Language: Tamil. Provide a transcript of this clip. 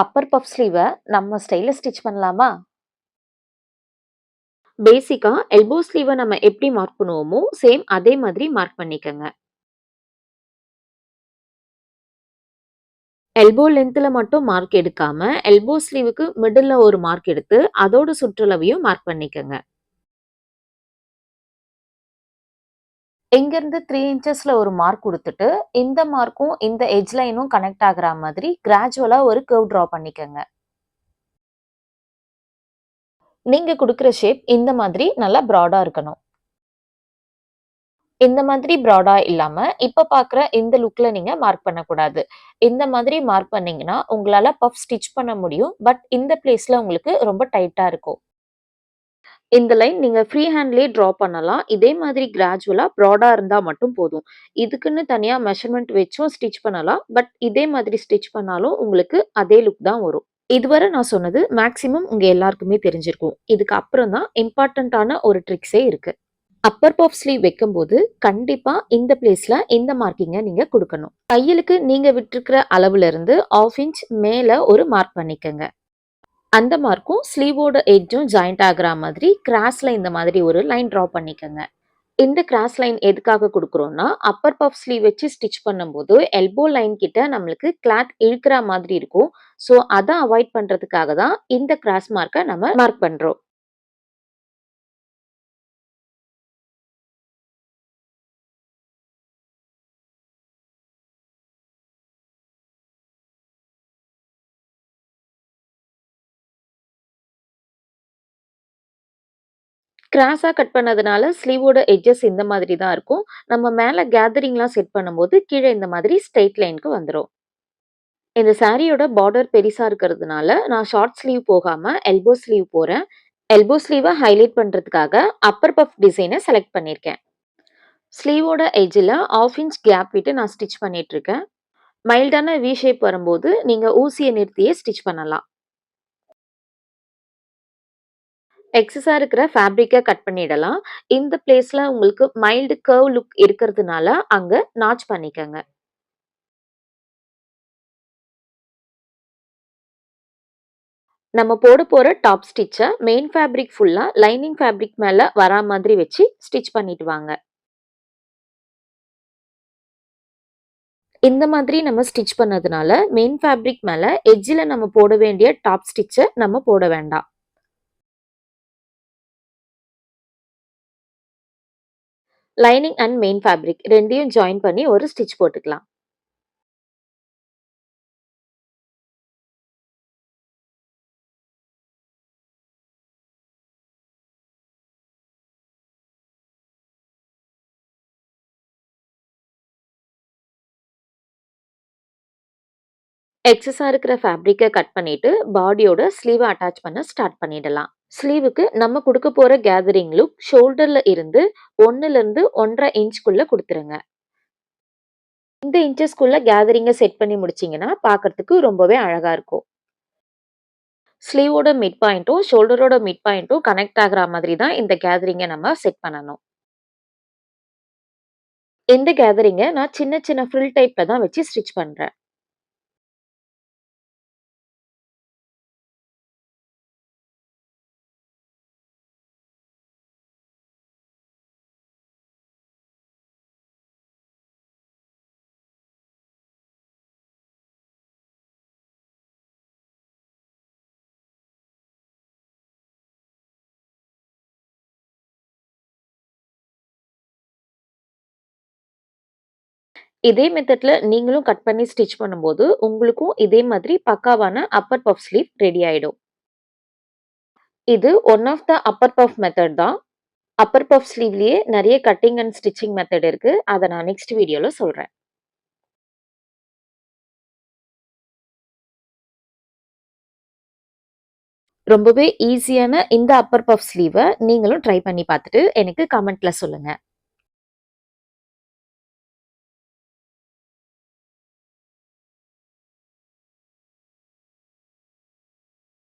அப்பர் பஃப் ஸ்லீவை நம்ம ஸ்டைலில் ஸ்டிச் பண்ணலாமா? பேசிக்காக எல்போ ஸ்லீவை நம்ம எப்படி மார்க் பண்ணுவோமோ, சேம் அதே மாதிரி மார்க் பண்ணிக்கோங்க எல்போ லென்த்தில் மட்டும் மார்க் எடுக்காம, எல்போ ஸ்லீவுக்கு மிடில் ஒரு மார்க் எடுத்து, அதோட சுற்றளவையும் மார்க் பண்ணிக்கோங்க இங்கருந்து 3 இன்ச்சஸ்ல ஒரு மார்க் கொடுத்துட்டு இந்த மார்க்கும், இந்த எஜ் லைனும் கனெக்ட் ஆகிற மாதிரி கிராஜுவலாக ஒரு கர்வ் ட்ரா பண்ணிக்கோங்க நீங்கள் கொடுக்குற ஷேப் இந்த மாதிரி நல்லா ப்ராடாக இருக்கணும். இந்த மாதிரி ப்ராடாக இல்லாமல் இப்போ பார்க்குற இந்த லுக்கில் நீங்கள் மார்க் பண்ணக்கூடாது. இந்த மாதிரி மார்க் பண்ணிங்கன்னா உங்களால் பஃப் ஸ்டிச் பண்ண முடியும். பட் இந்த பிளேஸில் உங்களுக்கு ரொம்ப டைட்டாக இருக்கும். இந்த லைன் நீங்க ஃப்ரீ ஹேண்ட்லயே ட்ரா பண்ணலாம். இதே மாதிரி கிராஜுவலா ப்ராடா இருந்தா மட்டும் போதும். இதுக்குன்னு தனியா மெஷர்மெண்ட் வச்சும் ஸ்டிச் பண்ணலாம். பட் இதே மாதிரி ஸ்டிச் பண்ணாலும் உங்களுக்கு அதே லுக் தான் வரும். இதுவரை நான் சொன்னது மேக்ஸிமம் உங்க எல்லாருக்குமே தெரிஞ்சிருக்கும். இதுக்கு அப்புறம் தான் இம்பார்ட்டண்ட்டான ஒரு ட்ரிக்ஸே இருக்கு. அப்பர் பாஃப் ஸ்லீவ் வைக்கும்போது, கண்டிப்பாக இந்த பிளேஸில் இந்த மார்க்கிங்கை நீங்கள் கொடுக்கணும் தையலுக்கு நீங்கள் விட்டுருக்கிற அளவுலேருந்து ஆஃப் இன்ச் மேலே ஒரு மார்க் பண்ணிக்கோங்க அந்த மார்க்கும் ஸ்லீவோட எட்ஜும் ஜாயிண்ட் ஆகிற மாதிரி கிராஸில் இந்த மாதிரி ஒரு லைன் ட்ரா பண்ணிக்கோங்க இந்த கிராஸ் லைன் எதுக்காக கொடுக்குறோன்னா அப்பர் பஃப் ஸ்லீவ் வச்சு ஸ்டிச் பண்ணும்போது, எல்போ லைன் கிட்ட நம்மளுக்கு கிளாத் இழுக்கிற மாதிரி இருக்கும். ஸோ, அத அவாய்ட் பண்றதுக்காக தான் இந்த கிராஸ் மார்க்கை நம்ம மார்க் பண்றோம். கிராஸாக கட் பண்ணதுனால ஸ்லீவோட எட்ஜஸ் இந்த மாதிரி தான் இருக்கும். நம்ம மேலே கேதரிங்லாம் செட் பண்ணும்போது, கீழே இந்த மாதிரி ஸ்ட்ரெயிட் லைனுக்கு வந்துடும் இந்த சாரியோட பார்டர் பெரிசா இருக்கிறதுனால, நான் ஷார்ட் ஸ்லீவ் போகாம எல்போ ஸ்லீவ் போறேன். எல்போ ஸ்லீவை ஹைலைட் பண்றதுக்காக அப்பர் பஃப் டிசைனை செலக்ட் பண்ணியிருக்கேன். ஸ்லீவோட எஜ்ஜில் ஆஃப் இன்ச் கேப் விட்டு நான் ஸ்டிச் பண்ணிகிட்ருக்கேன் மைல்டான வி ஷேப் வரும்போது, நீங்க ஊசியை நிறுத்தியே ஸ்டிச் பண்ணலாம். எக்ஸஸாக இருக்கிற ஃபேப்ரிக்கை கட் பண்ணிடலாம். இந்த பிளேஸில் உங்களுக்கு மைல்டு கர்வ் லுக் இருக்கிறதுனால, அங்கே நாச் பண்ணிக்கோங்க நம்ம போட போகிற டாப் ஸ்டிச்சை மெயின் ஃபேப்ரிக் ஃபுல்லாக லைனிங் ஃபேப்ரிக் மேலே வரா மாதிரி வச்சு ஸ்டிச் பண்ணிட்டு வாங்க. இந்த மாதிரி நம்ம ஸ்டிச் பண்ணதுனால, மெயின் ஃபேப்ரிக் மேலே எஜ்ஜில் நம்ம போட வேண்டிய டாப் ஸ்டிச்சை நம்ம போட வேண்டாம். லைனிங் அண்ட் மெயின் ஃபேப்ரிக் ரெண்டையும் ஜாயின் பண்ணி ஒரு ஸ்டிச் போட்டுக்கலாம். எக்ஸஸாக இருக்கிற ஃபேப்ரிக்கை கட் பண்ணிவிட்டு பாடியோட ஸ்லீவை அட்டாச் பண்ண ஸ்டார்ட் பண்ணிடலாம். ஸ்லீவுக்கு நம்ம கொடுக்க போகிற கேதரிங் லுக் ஷோல்டரில் இருந்து ஒன்றுலேருந்து ஒன்றரை இன்ச்குள்ளே கொடுத்துருங்க இந்த இன்ச்சஸ்க்குள்ளே கேதரிங்கை செட் பண்ணி முடிச்சீங்கன்னா, பார்க்கறதுக்கு ரொம்பவே அழகாக இருக்கும். ஸ்லீவோட மிட் பாயிண்ட்டும், ஷோல்டரோட மிட் பாயிண்ட்டும் கனெக்ட் ஆகிற மாதிரி தான் இந்த கேதரிங்கை நம்ம செட் பண்ணணும். இந்த கேதரிங்கை நான் சின்ன சின்ன ஃப்ரில் டைப்பில் தான் வச்சு ஸ்டிச் பண்ணுறேன் இதே மெத்தட்ல நீங்களும் கட் பண்ணி ஸ்டிச் பண்ணும்போது, உங்களுக்கும் இதே மாதிரி பக்காவான அப்பர் பஃப் ஸ்லீவ் ரெடி ஆயிடும். இது one of the upper puff method தான். அப்பர் பஃப் ஸ்லீவ்லயே நிறைய கட்டிங் அண்ட் ஸ்டிச்சிங் மெத்தட் இருக்கு. அதை நான் நெக்ஸ்ட் வீடியோல சொல்றேன். ரொம்பவே ஈஸியான இந்த அப்பர் பஃப் ஸ்லீவை நீங்களும் ட்ரை பண்ணி பார்த்துட்டு எனக்கு கமெண்ட்ல சொல்லுங்கள்